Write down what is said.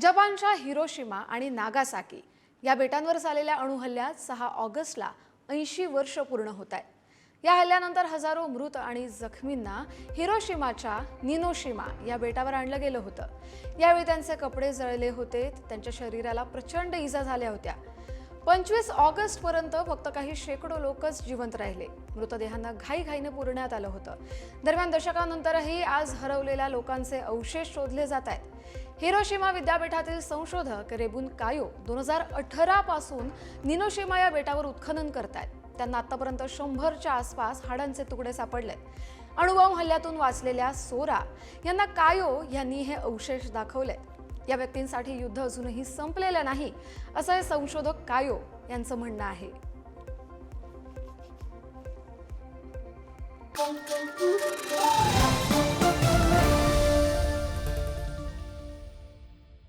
जपानच्या हिरोशिमा आणि नागासाकी या बेटांवर झालेल्या अणुहल्ल्यात सहा ऑगस्टला ऐंशी वर्ष पूर्ण होत आहेत. या हल्ल्यानंतर हजारो मृत आणि जखमींना हिरोशिमाच्या निनोशिमा या बेटावर आणलं गेलं होतं. यावेळी त्यांचे कपडे जळले होते त्यांच्या शरीराला प्रचंड इजा झाल्या होत्या. पंचवीस ऑगस्ट पर्यंत फक्त काही शेकडो लोकच जिवंत राहिले. मृतदेहांना घाईघाईनं पुरण्यात आलं होतं. दरम्यान दशकानंतरही आज हरवलेल्या लोकांचे अवशेष शोधले जात आहेत. हिरोशिमा विद्यापीठातील संशोधक रेबुन कायो दोन हजार अठरा पासून निनोशिमा या बेटावर उत्खनन करतायत. त्यांना आतापर्यंत शंभरच्या आसपास हाडांचे तुकडे सापडलेत. अणुबॉम्ब हल्ल्यातून वाचलेल्या सोरा यांना कायो यांनी हे अवशेष दाखवले या व्यक्तींसाठी युद्ध अजूनही संपलेलं नाही असं हे संशोधक कायो यांचं म्हणणं आहे.